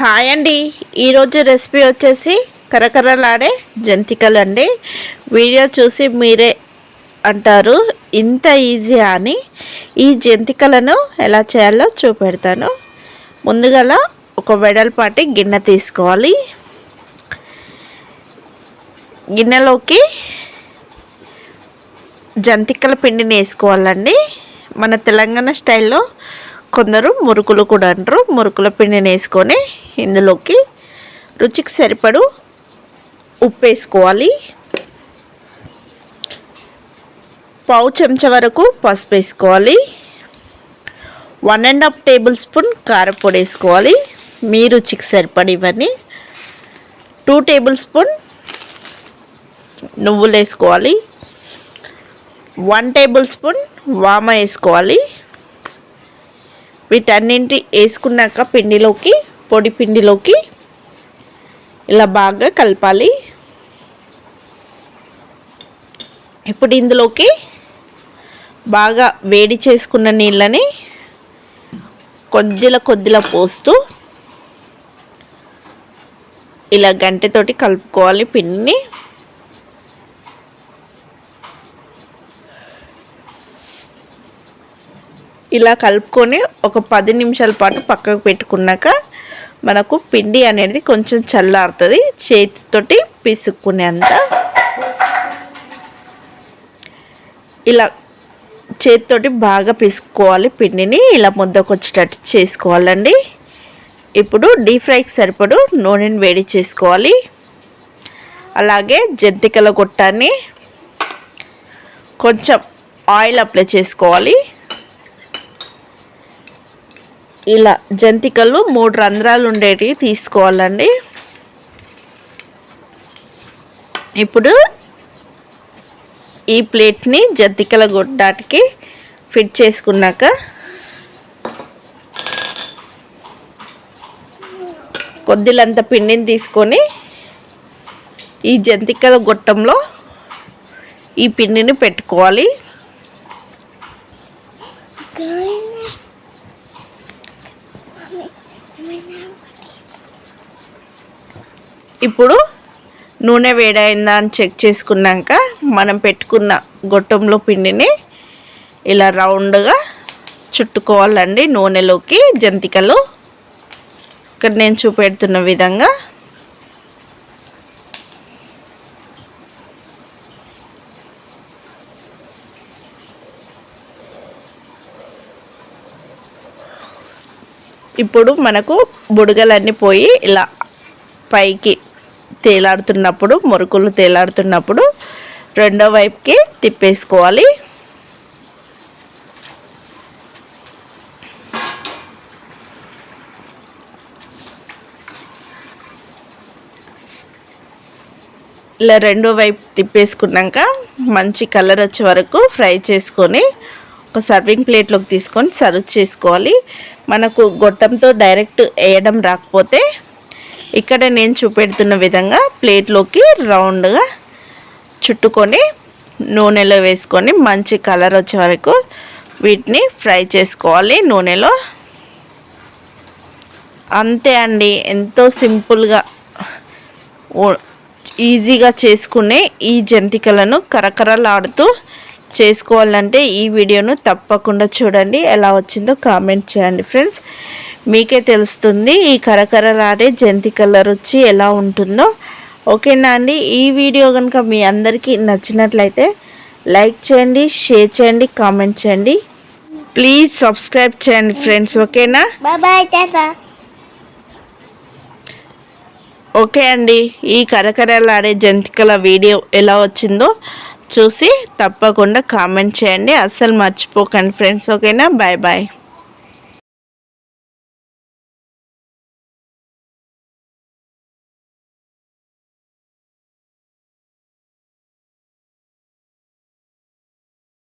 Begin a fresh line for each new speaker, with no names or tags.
Hi అండి. ఈరోజు recipe వచ్చేసి కరకరలాడే జంతికలు అండి వీడియో చూసి మీరే అంటారు ఇంత ఈజీ అని. ఈ జంతికలను ఎలా చేయాలో చూపెడతాను. ముందుగా ఒక వెడల్పాటి గిన్నె తీసుకోవాలి. గిన్నెలోకి జంతికల పిండిని వేసుకోవాలండి. మన తెలంగాణ స్టైల్లో కొందరు మురుకులు కూడా అంటారు మురుకుల పిండిని వేసుకొని ఇందులోకి రుచికి సరిపడు ఉప్పు వేసుకోవాలి. పావు చెంచా వరకు పసుపు వేసుకోవాలి. One and half tablespoon కారపొడి వేసుకోవాలి. మీ రుచికి సరిపడి ఇవన్నీ. టూ టేబుల్ స్పూన్ నువ్వులు వేసుకోవాలి. వన్ టేబుల్ స్పూన్ వామ వేసుకోవాలి. వీటన్నింటి వేసుకున్నాక పిండిలోకి పొడి పిండిలోకి ఇలా బాగా కలపాలి. ఇప్పుడు ఇందులోకి బాగా వేడి చేసుకున్న నీళ్ళని కొద్దిల కొద్దిలా పోస్తూ ఇలా గంటతోటి కలుపుకోవాలి పిండిని. ఇలా కలుపుకొని ఒక పది నిమిషాల పాటు పక్కకు పెట్టుకున్నాక మనకు పిండి అనేది కొంచెం చల్లారుతుంది. చేతితోటి పిసుక్కునేంత. ఇలా చేతితోటి బాగా పిసుకోవాలి పిండిని. ఇలా ముద్దకు వచ్చేటట్టు చేసుకోవాలండి. ఇప్పుడు డీప్ ఫ్రైకి సరిపడు నూనెని వేడి చేసుకోవాలి. అలాగే జంతికల గొట్టాన్ని కొంచెం ఆయిల్ అప్లై చేసుకోవాలి. ఇలా జంతికలు మూడు రంధ్రాలు ఉండేటివి తీసుకోవాలండి. ఇప్పుడు ఈ ప్లేట్ని జంతికల గొడ్డాటికి ఫిట్ చేసుకున్నాక కొద్దిలంత పిండిని తీసుకొని ఈ జంతికల గొట్టంలో ఈ పిండిని పెట్టుకోవాలి. ఇప్పుడు నూనె వేడైందా అని చెక్ చేసుకున్నాక మనం పెట్టుకున్న గొట్టంలో పిండిని ఇలా రౌండ్గా చుట్టుకోవాలండి నూనెలోకి. జంతికలు. ఇక్కడ నేను చూపెడుతున్న విధంగా ఇప్పుడు మనకు బుడగలన్నీ పోయి ఇలా పైకి తేలాడుతున్నప్పుడు మురుకులు తేలాడుతున్నప్పుడు రెండో వైపుకి తిప్పేసుకోవాలి. ఇలా రెండో వైపు తిప్పేసుకున్నాక మంచి కలర్ వచ్చే వరకు ఫ్రై చేసుకొని ఒక సర్వింగ్ ప్లేట్లోకి తీసుకొని సర్వ్ చేసుకోవాలి. మనకు గొట్టంతో డైరెక్ట్ వేయడం రాకపోతే ఇక్కడ నేను చూపెడుతున్న విధంగా ప్లేట్లోకి రౌండ్గా చుట్టుకొని నూనెలో వేసుకొని మంచి కలర్ వచ్చే వరకు వీటిని ఫ్రై చేసుకోవాలి నూనెలో. అంతే అండి. ఎంతో సింపుల్గా ఈజీగా చేసుకునే ఈ జంతికలను కరకరలాడుతూ చేసుకోవాలంటే ఈ వీడియోను తప్పకుండా చూడండి. ఎలా వచ్చిందో కామెంట్ చేయండి ఫ్రెండ్స్. మీకే తెలుస్తుంది ఈ కరకరలాడే జంతికల రుచి ఎలా ఉంటుందో. ఓకేనా అండి? ఈ వీడియో కనుక మీ అందరికీ నచ్చినట్లయితే లైక్ చేయండి షేర్ చేయండి కామెంట్ చేయండి. ప్లీజ్ సబ్స్క్రైబ్ చేయండి ఫ్రెండ్స్. ఓకేనా? ఓకే అండి. ఈ కరకరలాడే జంతికల వీడియో ఎలా వచ్చిందో చూసి తప్పకుండా కామెంట్ చేయండి. అస్సలు మర్చిపోకండి ఫ్రెండ్స్. ఓకేనా? Bye bye.